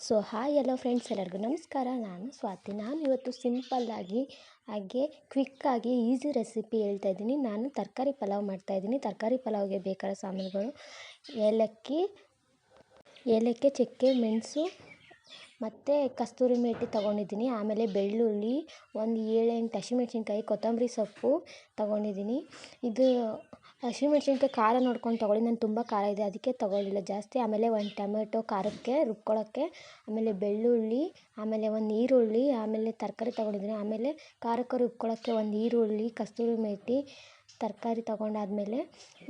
So, hi ಎಲ್ಲೋ friends, ಎಲ್ಲರಿಗೂ ನಮಸ್ಕಾರ. ನಾನು ಸ್ವಾತಿ. ನಾನು ಇವತ್ತು ಸಿಂಪಲ್ಲಾಗಿ ಹಾಗೆ ಕ್ವಿಕ್ಕಾಗಿ ಈಸಿ ರೆಸಿಪಿ ಹೇಳ್ತಾ ಇದ್ದೀನಿ. ನಾನು ತರಕಾರಿ ಪಲಾವ್ ಮಾಡ್ತಾ ಇದ್ದೀನಿ. ತರಕಾರಿ ಪಲಾವ್ಗೆ ಬೇಕಾದ ಸಾಮಾನುಗಳು, ಏಲಕ್ಕಿ ಏಲಕ್ಕಿ, ಚಕ್ಕೆ, ಮೆಣಸು, ಮತ್ತು ಕಸ್ತೂರಿ ಮೇಟಿ ತೊಗೊಂಡಿದ್ದೀನಿ. ಆಮೇಲೆ ಬೆಳ್ಳುಳ್ಳಿ, ಒಂದು ಏಳೆಂಟು ಹಸಿಮೆಣ್ಸಿನ್ಕಾಯಿ, ಕೊತ್ತಂಬರಿ ಸೊಪ್ಪು ತೊಗೊಂಡಿದ್ದೀನಿ. ಇದು ಹಸಿಮೆಣ್ಸಿನ್ಕಾಯಿ ಖಾರ ನೋಡ್ಕೊಂಡು ತೊಗೊಳ್ಳಿ. ನಾನು ತುಂಬ ಖಾರ ಇದೆ. ಅದಕ್ಕೆ ತೊಗೊಳ್ಳಿಲ್ಲ. ಜಾಸ್ತಿ ಆಮೇಲೆ ಒಂದು ಟೊಮೆಟೊ ಖಾರಕ್ಕೆ ರುಬ್ಕೊಳ್ಳೋಕ್ಕೆ, ಆಮೇಲೆ ಬೆಳ್ಳುಳ್ಳಿ, ಆಮೇಲೆ ಒಂದು ಈರುಳ್ಳಿ, ಆಮೇಲೆ ತರಕಾರಿ ತೊಗೊಂಡಿದ್ದೀನಿ. ಆಮೇಲೆ ಖಾರಕ್ಕೆ ರುಬ್ಕೊಳ್ಳೋಕ್ಕೆ ಒಂದು ಈರುಳ್ಳಿ, ಕಸ್ತೂರಿ ಮೇಟಿ ತರಕಾರಿ ತೊಗೊಂಡಾದ್ಮೇಲೆ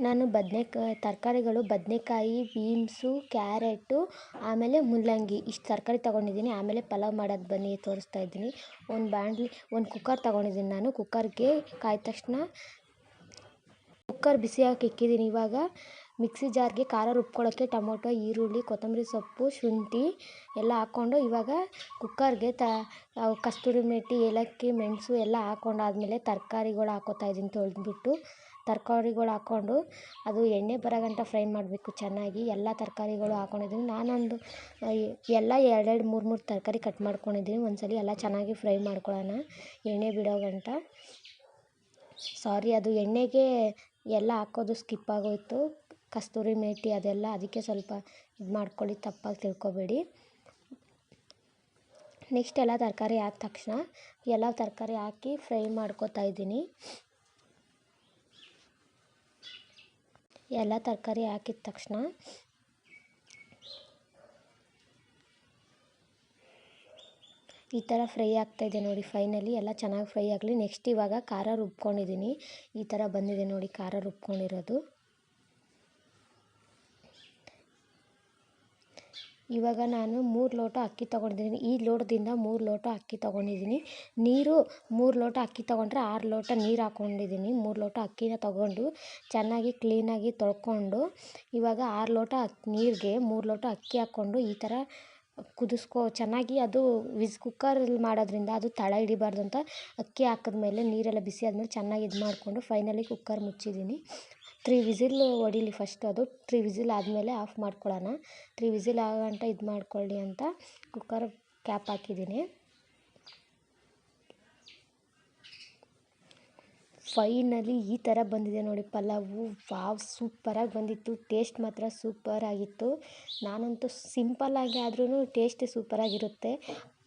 ನಾನು ಬದನೆಕಾಯಿ, ತರಕಾರಿಗಳು ಬದನೇಕಾಯಿ, ಬೀನ್ಸು, ಕ್ಯಾರೆಟು, ಆಮೇಲೆ ಮುಲ್ಲಂಗಿ ಇಷ್ಟು ತರಕಾರಿ ತೊಗೊಂಡಿದ್ದೀನಿ. ಆಮೇಲೆ ಪಲಾವ್ ಮಾಡೋದು ಬನ್ನಿ ತೋರಿಸ್ತಾ ಇದ್ದೀನಿ. ಒಂದು ಬಾಣಲಿ, ಒಂದು ಕುಕ್ಕರ್ ತೊಗೊಂಡಿದ್ದೀನಿ ನಾನು. ಕುಕ್ಕರ್ಗೆ ಕಾಯ್ದ ತಕ್ಷಣ ಕುಕ್ಕರ್ ಬಿಸಿಯಾಗಕ್ಕೆ ಇಕ್ಕಿದ್ದೀನಿ ಇವಾಗ ಮಿಕ್ಸಿ ಜಾರ್ಗೆ ಖಾರ ರುಬ್ಕೊಳ್ಳೋಕ್ಕೆ ಟೊಮೊಟೊ, ಈರುಳ್ಳಿ, ಕೊತ್ತಂಬರಿ ಸೊಪ್ಪು, ಶುಂಠಿ ಎಲ್ಲ ಹಾಕ್ಕೊಂಡು ಇವಾಗ ಕುಕ್ಕರ್ಗೆ ತ ಕಸ್ತೂರಿ ಮೆಟ್ಟಿ ಏಲಕ್ಕಿ, ಮೆಣಸು ಎಲ್ಲ ಹಾಕ್ಕೊಂಡಾದ್ಮೇಲೆ ತರಕಾರಿಗಳು ಹಾಕ್ಕೋತಾ ಇದ್ದೀನಿ ತೊಳೆದ್ಬಿಟ್ಟು. ತರಕಾರಿಗಳು ಹಾಕ್ಕೊಂಡು ಅದು ಎಣ್ಣೆ ಬರಗಂಟ ಫ್ರೈ ಮಾಡಬೇಕು ಚೆನ್ನಾಗಿ. ಎಲ್ಲ ತರಕಾರಿಗಳು ಹಾಕ್ಕೊಂಡಿದ್ದೀನಿ ನಾನೊಂದು ಎಲ್ಲ ಎರಡೆರಡು, ಮೂರು ಮೂರು ತರಕಾರಿ ಕಟ್ ಮಾಡ್ಕೊಂಡಿದ್ದೀನಿ. ಒಂದ್ಸಲ ಎಲ್ಲ ಚೆನ್ನಾಗಿ ಫ್ರೈ ಮಾಡ್ಕೊಳ್ಳೋಣ. ಎಣ್ಣೆ ಬಿಡೋ ಗಂಟ. ಸಾರಿ, ಅದು ಎಣ್ಣೆಗೆ ಎಲ್ಲ ಹಾಕೋದು ಸ್ಕಿಪ್ ಆಗೋಯಿತು. ಕಸ್ತೂರಿ ಮೇಥಿ ಅದೆಲ್ಲ ಅದಕ್ಕೆ ಸ್ವಲ್ಪ ಇದು ಮಾಡ್ಕೊಳ್ಳಿ, ತಪ್ಪಾಗಿ ತಿಳ್ಕೊಬೇಡಿ. ನೆಕ್ಸ್ಟ್ ಎಲ್ಲ ತರಕಾರಿ ಆದ ತಕ್ಷಣ ಎಲ್ಲ ತರಕಾರಿ ಹಾಕಿ ಫ್ರೈ ಮಾಡ್ಕೊತಾ ಇದ್ದೀನಿ. ಎಲ್ಲ ತರಕಾರಿ ಹಾಕಿದ ತಕ್ಷಣ ಈ ಥರ ಫ್ರೈ ಆಗ್ತಾಯಿದೆ ನೋಡಿ ಫೈನಲಿ, ಎಲ್ಲ ಚೆನ್ನಾಗಿ ಫ್ರೈ ಆಗಲಿ. ನೆಕ್ಸ್ಟ್ ಇವಾಗ ಖಾರ ರುಬ್ಕೊಂಡಿದ್ದೀನಿ. ಈ ಥರ ಬಂದಿದೆ ನೋಡಿ ಖಾರ ರುಬ್ಕೊಂಡಿರೋದು. ಇವಾಗ ನಾನು ಮೂರು ಲೋಟ ಅಕ್ಕಿ ತೊಗೊಂಡಿದ್ದೀನಿ. ಈ ಲೋಟದಿಂದ ಮೂರು ಲೋಟ ಅಕ್ಕಿ ತೊಗೊಂಡಿದ್ದೀನಿ. ನೀರು ಮೂರು ಲೋಟ ಅಕ್ಕಿ ತೊಗೊಂಡ್ರೆ ಆರು ಲೋಟ ನೀರು ಹಾಕ್ಕೊಂಡಿದ್ದೀನಿ ಮೂರು ಲೋಟ ಅಕ್ಕಿನ ತೊಗೊಂಡು ಚೆನ್ನಾಗಿ ಕ್ಲೀನಾಗಿ ತೊಳ್ಕೊಂಡು ಇವಾಗ ಆರು ಲೋಟ ನೀರಿಗೆ ಮೂರು ಲೋಟ ಅಕ್ಕಿ ಹಾಕ್ಕೊಂಡು ಈ ಥರ ಕುದಿಸ್ಕೊ, ಚೆನ್ನಾಗಿ ಅದು ವಿಸ್ ಕುಕ್ಕರಲ್ಲಿ ಮಾಡೋದ್ರಿಂದ ಅದು ತಳ ಹಿಡಿಬಾರ್ದು ಅಂತ ಅಕ್ಕಿ ಹಾಕಿದ್ಮೇಲೆ ನೀರೆಲ್ಲ ಬಿಸಿ ಆದಮೇಲೆ ಚೆನ್ನಾಗಿ ಇದು ಮಾಡಿಕೊಂಡು ಫೈನಲಿ ಕುಕ್ಕರ್ ಮುಚ್ಚಿದ್ದೀನಿ. ತ್ರೀ ವಿಸಿಲ್ ಹೊಡೀಲಿ ಫಸ್ಟ್ ಅದು. ತ್ರೀ ವಿಸಿಲ್ ಆದಮೇಲೆ ಆಫ್ ಮಾಡ್ಕೊಳ್ಳೋಣ. ತ್ರೀ ವಿಸಿಲ್ ಆಗೋ ಗಂಟ ಇದು ಮಾಡ್ಕೊಳ್ಳಿ ಅಂತ ಕುಕ್ಕರ್ ಕ್ಯಾಪ್ ಹಾಕಿದ್ದೀನಿ. ಫೈನಲಿ ಈ ಥರ ಬಂದಿದೆ ನೋಡಿ ಪಲಾವು. ವಾವ್, ಸೂಪರಾಗಿ ಬಂದಿತ್ತು. ಟೇಸ್ಟ್ ಮಾತ್ರ ಸೂಪರಾಗಿತ್ತು. ನಾನಂತೂ ಸಿಂಪಲ್ಲಾಗಿ ಆದ್ರೂ ಟೇಸ್ಟ್ ಸೂಪರಾಗಿರುತ್ತೆ.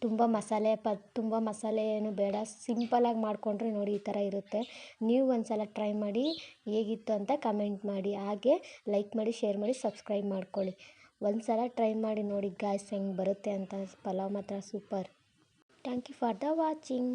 ತುಂಬ ಮಸಾಲೆ ಪ, ತುಂಬ ಮಸಾಲೆ ಏನು ಬೇಡ. ಸಿಂಪಲ್ಲಾಗಿ ಮಾಡಿಕೊಂಡ್ರೆ ನೋಡಿ ಈ ಥರ ಇರುತ್ತೆ. ನೀವು ಒಂದು ಸಲ ಟ್ರೈ ಮಾಡಿ ಹೇಗಿತ್ತು ಅಂತ ಕಮೆಂಟ್ ಮಾಡಿ. ಹಾಗೆ ಲೈಕ್ ಮಾಡಿ, ಶೇರ್ ಮಾಡಿ, ಸಬ್ಸ್ಕ್ರೈಬ್ ಮಾಡ್ಕೊಳ್ಳಿ. ಒಂದು ಸಲ ಟ್ರೈ ಮಾಡಿ ನೋಡಿ ಗಾಯ್ಸ್ ಹೆಂಗೆ ಬರುತ್ತೆ ಅಂತ. ಪಲಾವ್ ಮಾತ್ರ super. Thank you for the watching.